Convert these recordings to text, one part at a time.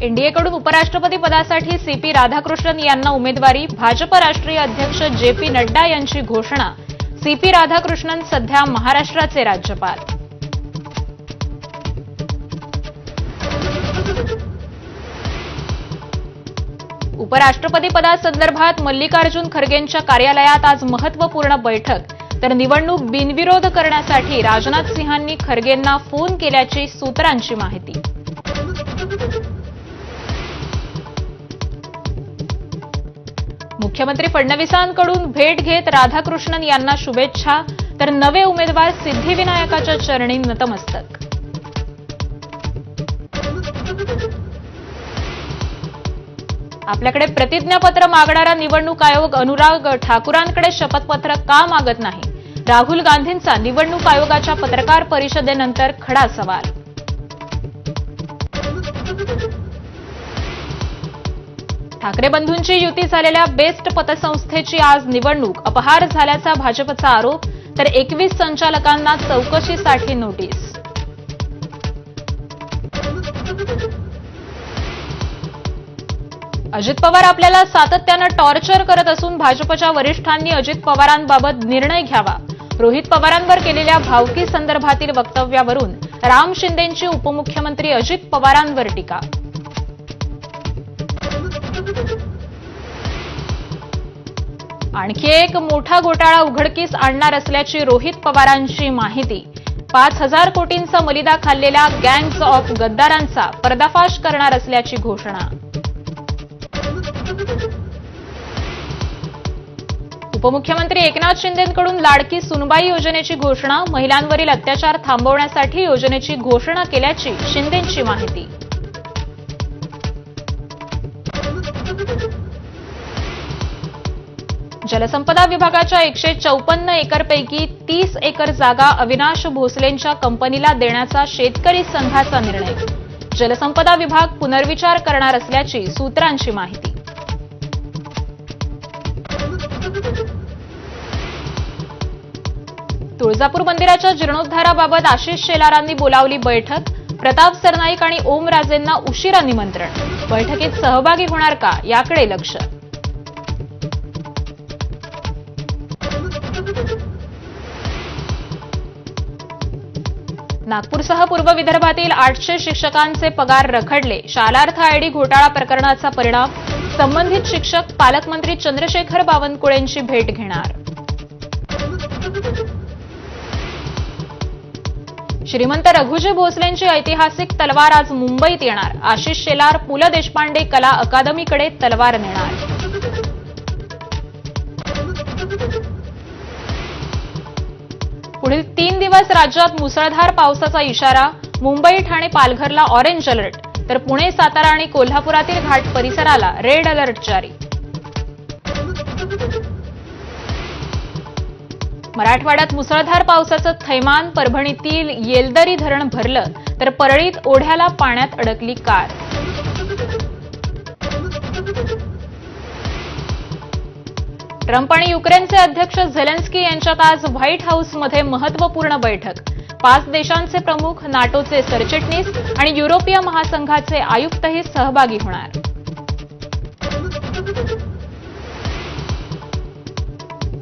एनडीएकडून उपराष्ट्रपती पदासाठी सीपी राधाकृष्णन यांना उमेदवारी भाजप राष्ट्रीय अध्यक्ष जे पी नड्डा यांची घोषणा सीपी राधाकृष्णन सध्या महाराष्ट्राचे राज्यपाल. उपराष्ट्रपती पदासंदर्भात मल्लिकार्जुन खरगेंच्या कार्यालयात आज महत्त्वपूर्ण बैठक. तर निवडणूक बिनविरोध करण्यासाठी राजनाथ सिंहांनी खरगेंना फोन केल्याची सूत्रांची माहिती. मुख्यमंत्री फडणवीसांकडून भेट घेत राधाकृष्णन यांना शुभेच्छा. तर नवे उमेदवार सिद्धिविनायकाच्या चरणी नतमस्तक. आपल्याकडे प्रतिज्ञापत्र मागणारा निवडणूक आयोग अनुराग ठाकुरांकडे शपथपत्र का मागत नाही? राहुल गांधींचा निवडणूक आयोगाच्या पत्रकार परिषदेनंतर खडा सवाल. ठाकरे बंधूंची युती झालेल्या बेस्ट पतसंस्थेची आज निवडणूक. अपहार झाल्याचा भाजपचा आरोप तर एकवीस संचालकांना चौकशीसाठी नोटीस. अजित पवार आपल्याला सातत्यानं टॉर्चर करत असून भाजपच्या वरिष्ठांनी अजित पवारांबाबत निर्णय घ्यावा. रोहित पवारांवर केलेल्या भावकी संदर्भातील वक्तव्यावरून राम शिंदेंची उपमुख्यमंत्री अजित पवारांवर टीका. आणखी एक मोठा घोटाळा उघडकीस आणणार असल्याची रोहित पवारांची माहिती. पाच हजार कोटींचा मलिदा खाल्लेल्या गँग्स ऑफ गद्दारांचा पर्दाफाश करणार असल्याची घोषणा. उपमुख्यमंत्री एकनाथ शिंदेकडून लाडकी सुनबाई योजनेची घोषणा महिलांवरील अत्याचार थांबवण्यासाठी योजनेची घोषणा केल्याची शिंदेंची माहिती. जलसंपदा विभागाच्या एकशे चौपन्न एकरपैकी तीस एकर जागा अविनाश भोसलेंच्या कंपनीला देण्याचा शेतकरी संघाचा निर्णय. जलसंपदा विभाग पुनर्विचार करणार असल्याची सूत्रांची माहिती. तुळजापूर मंदिराच्या जीर्णोद्धाराबाबत आशिष शेलारांनी बोलावली बैठक. प्रताप सरनाईक आणि ओमराजेंना उशिरा निमंत्रण. बैठकीत सहभागी होणार का? याकडे लक्ष. नागपूरसह पूर्व विदर्भातील आठशे शिक्षकांचे पगार रखडले. शालार्थ आयडी घोटाळा प्रकरणाचा परिणाम. संबंधित शिक्षक पालकमंत्री चंद्रशेखर बावनकुळेंची भेट घेणार. श्रीमंत रघुजी भोसलेंची ऐतिहासिक तलवार आज मुंबईत येणार. आशिष शेलार पु ल देशपांडे कला अकादमीकडे तलवार नेणार. पुढील तीन दिवस राज्यात मुसळधार पावसाचा इशारा. मुंबई ठाणे पालघरला ऑरेंज अलर्ट तर पुणे सातारा आणि कोल्हापुरातील घाट परिसराला रेड अलर्ट जारी. मराठवाड्यात मुसळधार पावसाचं थैमान परभणीतील येलदरी धरण भरलं तर परळीत ओढ्याला पाण्यात अडकली कार. ट्रम्प आणि युक्रेनचे अध्यक्ष झेलेन्स्की यांच्यात आज व्हाईट हाऊसमध्ये महत्त्वपूर्ण बैठक. पाच देशांचे प्रमुख नाटोचे सरचिटणीस आणि युरोपीय महासंघाचे आयुक्तही सहभागी होणार.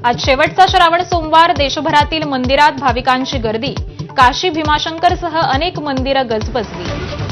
आज शेवटचा श्रावण सोमवार देशभरातील मंदिरात भाविकांची गर्दी. काशी भीमाशंकरसह अनेक मंदिरं गजबजली.